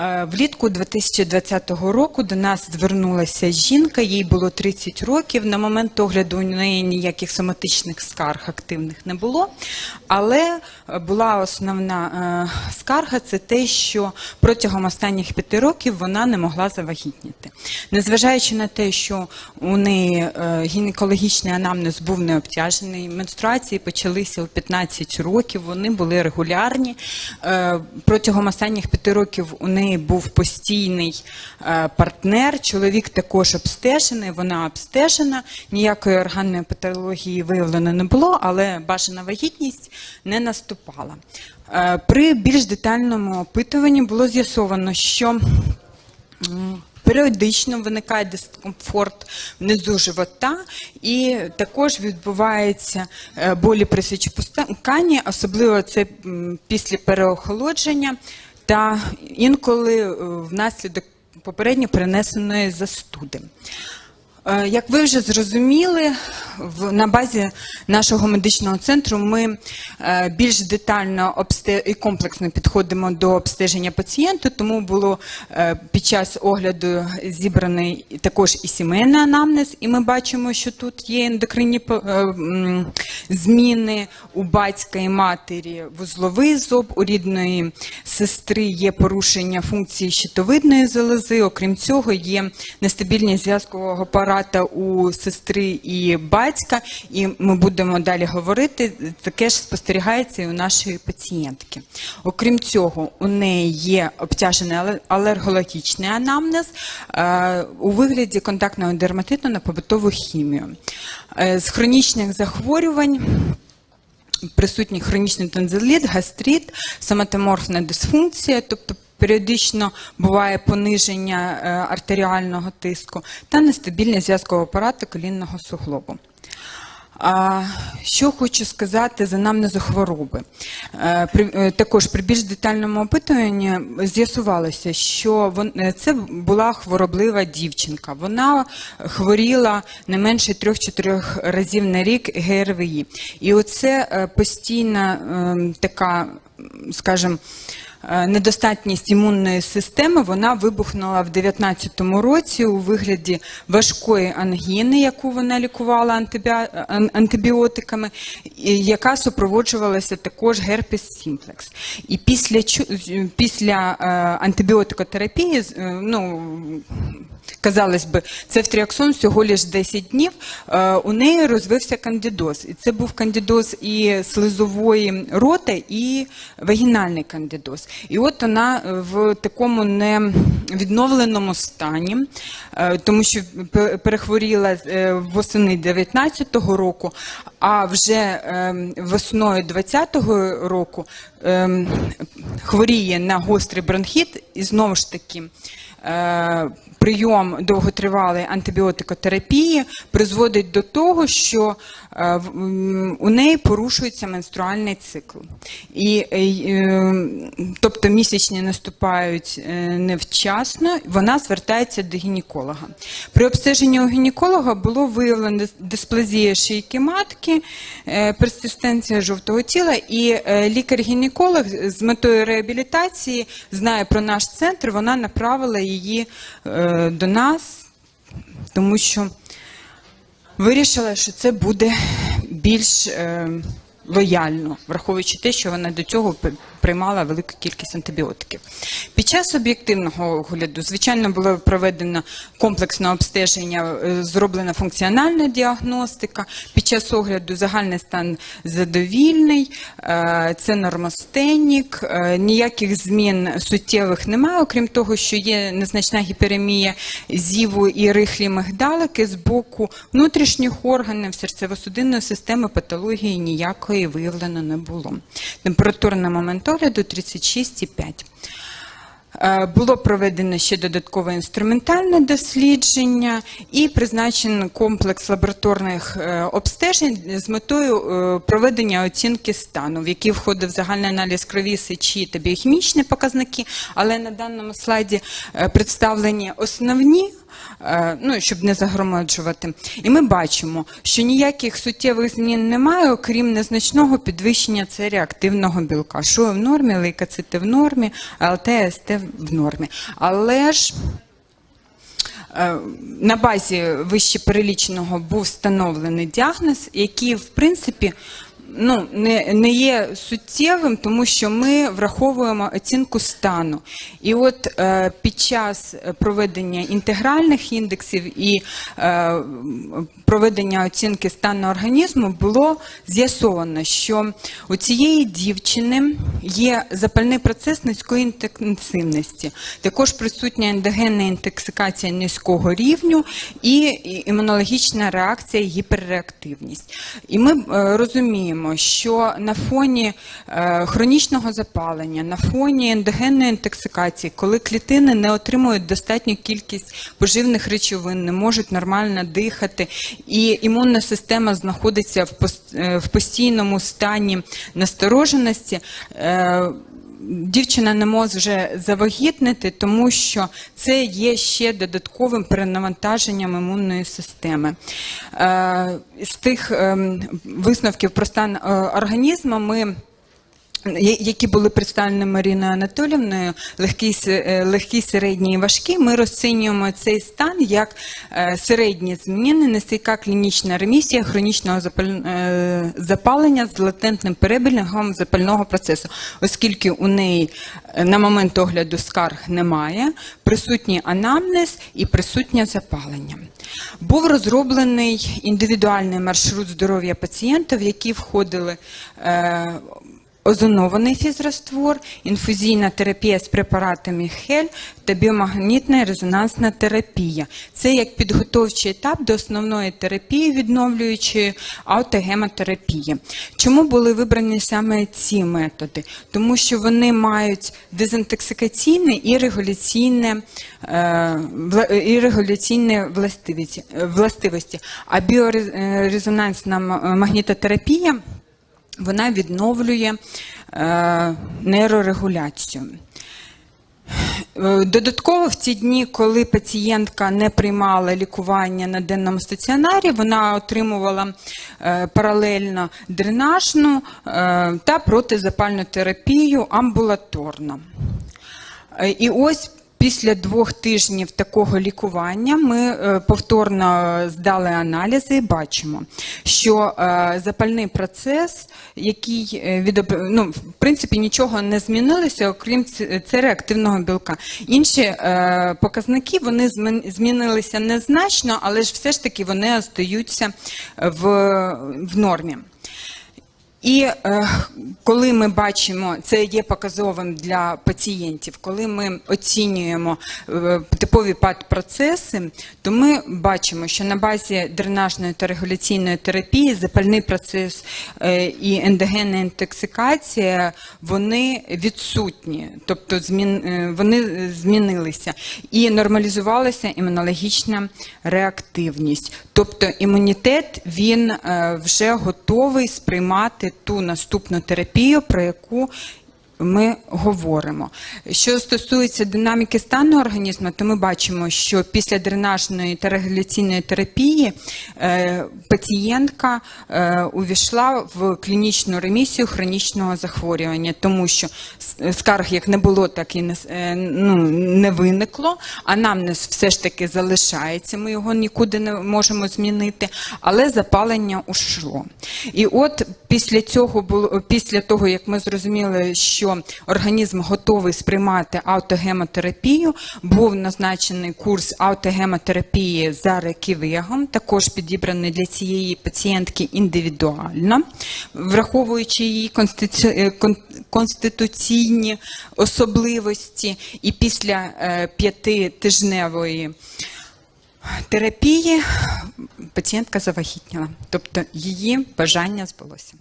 Е, Влітку 2020 року до нас звернулася жінка, їй було 30 років. На момент огляду у неї ніяких соматичних скарг активних не було. Але була основна е, скарга це те, що протягом останніх п'яти років вона не могла завагітніти. Незважаючи на те, що у неї е, гінекологічний анамнез був не обтяжений, менструації почалися у 15 років, вони були регулярні. Протягом останніх п'яти років у неї був постійний е, партнер. Чоловік також обстежений, вона обстежена. Ніякої органної патології виявлено не було, але бажана вагітність не наступала. Е, При більш детальному опитуванні було з'ясовано, що Періодично виникає дискомфорт внизу живота, і також відбуваються е, болі при сечопусканні, особливо це після переохолодження та інколи е, внаслідок попередньо перенесеної застуди. Е, Як ви вже зрозуміли, на базі нашого медичного центру ми е, більш детально і комплексно підходимо до обстеження пацієнта, тому було е, під час огляду зібраний також і сімейний анамнез, і ми бачимо, що тут є ендокринні зміни у батька і матері, вузловий зоб, у рідної сестри є порушення функції щитовидної залози. Окрім цього, є нестабільність зв'язкового апарата у сестри і батька, і ми будемо далі говорити. Таке ж спостерігається і у нашої пацієнтки. Окрім цього, у неї є обтяжений алергологічний анамнез е, у вигляді контактного дерматиту на побутову хімію. Е, З хронічних захворювань присутній хронічний тонзиліт, гастрит, соматоморфна дисфункція, тобто періодично буває пониження е, артеріального тиску та нестабільність зв'язкового апарату колінного суглобу. Що хочу сказати за анамнезу хвороби. Е, е, також при більш детальному опитуванні з'ясувалося, що це була хвороблива дівчинка. Вона хворіла не менше 3-4 разів на рік ГРВІ. І оце постійна е, така, скажімо, недостатність імунної системи вона вибухнула в 19-му році у вигляді важкої ангіни, яку вона лікувала антибіотиками, яка супроводжувалася також герпес сімплекс. І після після е, антибіотикотерапії, е, ну казалось би, це втріаксон всього лише 10 днів. е, У неї розвився кандидоз. І це був кандидоз і слизової роти, і вагінальний кандидоз. І от вона е, в такому невідновленому стані, е, тому що перехворіла восени 19-го року, а вже весною 20-го року хворіє на гострий бронхіт і знову ж таки. Прийом довготривалої антибіотикотерапії призводить до того, що е, у неї порушується менструальний цикл. І, е, е, тобто місячні наступають невчасно, вона звертається до гінеколога. При обстеженні у гінеколога було виявлено дис- дисплазія шийки матки, персистенція жовтого тіла, і лікар-гінеколог з метою реабілітації знає про наш центр, вона направила її до нас, тому що вирішила, що це буде більш е, лояльно, враховуючи те, що вона до цього приймала велику кількість антибіотиків. Під час об'єктивного огляду, звичайно, було проведено комплексне обстеження, е, зроблена функціональна діагностика. Під час огляду загальний стан задовільний, е, це нормостенік, е, ніяких змін суттєвих немає, окрім того, що є незначна гіперемія зіву і рихлі мигдалики з боку внутрішніх органів серцево-судинної системи патології ніякої виявлено не було. Температура на момент огляду 36,5. Е, Було проведено ще додаткове інструментальне дослідження і призначений комплекс лабораторних е, обстежень з метою е, проведення оцінки стану, в який входив загальний аналіз крові, сечі та біохімічні показники. Але на даному слайді представлені основні ну, щоб не загромаджувати. І ми бачимо, що ніяких суттєвих змін немає, окрім незначного підвищення цереактивного білка. Що в нормі, лейкоцити в нормі, АЛТ, СТ в нормі. Але ж Е, на базі вище переліченого був встановлений діагноз, який, в принципі, ну, не, не є суттєвим, тому що ми враховуємо оцінку стану. І от е, під час проведення інтегральних індексів і е, проведення оцінки стану організму було з'ясовано, що у цієї дівчини є запальний процес низької інтенсивності, також присутня ендогенна інтоксикація низького рівню і імунологічна реакція, гіперреактивність. І ми е, розуміємо, що на фоні е, хронічного запалення, на фоні ендогенної інтоксикації, коли клітини не отримують достатню кількість поживних речовин, не можуть нормально дихати, і імунна система знаходиться в е, в постійному стані настороженості. Дівчина не може завагітнити, тому що це є ще додатковим перенавантаженням імунної системи. Е, З тих ем, висновків про стан е, організму ми які були представлені Маріною Анатолівною, легкий, се- е, легкий, середній і важкий, ми розцінюємо цей стан як е, середні зміни, нестійка клінічна ремісія хронічного е, запалення з латентним перебігом запального процесу, оскільки у неї на момент огляду скарг немає, присутній анамнез і присутнє запалення. Був розроблений індивідуальний маршрут здоров'я пацієнта, в який входили озонований фізраствор, інфузійна терапія з препаратами хель та біомагнітна резонансна терапія. Це як підготовчий етап до основної терапії відновлюючої аутогемотерапії. Чому були вибрані саме ці методи? Тому що вони мають дезінтоксикаційне і регуляційне, е, і регуляційне властивості, властивості. А біорезонансна магнітотерапія вона відновлює е, нейрорегуляцію. Додатково в ті дні, коли пацієнтка не приймала лікування на денному стаціонарі, вона отримувала е, паралельно дренажну е, та протизапальну терапію амбулаторно. І ось після двох тижнів такого лікування ми е, повторно здали аналізи і бачимо, що е, запальний процес, який е, відоб... ну, в принципі нічого не змінилося, окрім це реактивного білка. Інші показники вони змінилися незначно, але ж все ж таки вони остаються в, в нормі. І е, коли ми бачимо, це є показовим для пацієнтів, коли ми оцінюємо е, типові пат-процеси, то ми бачимо, що на базі дренажної та регуляційної терапії запальний процес е, і ендогенна інтоксикація вони відсутні, тобто змін, е, вони змінилися і нормалізувалася імунологічна реактивність. Тобто імунітет він е, вже готовий сприймати ту наступну терапію, про яку ми говоримо. Що стосується динаміки стану організму, то ми бачимо, що після дренажної та регуляційної терапії е, пацієнтка е, увійшла в клінічну ремісію хронічного захворювання, тому що скарг як не було, так і не, е, ну, не виникло. Анамнез все ж таки залишається, ми його нікуди не можемо змінити, але запалення ушло. І от після цього було після того, як ми зрозуміли, що організм готовий сприймати аутогемотерапію, був назначений курс аутогемотерапії за реківегом, також підібраний для цієї пацієнтки індивідуально, враховуючи її е, кон- конституційні особливості, і після е, п'ятитижневої терапії пацієнтка завагітніла, тобто її бажання збулося.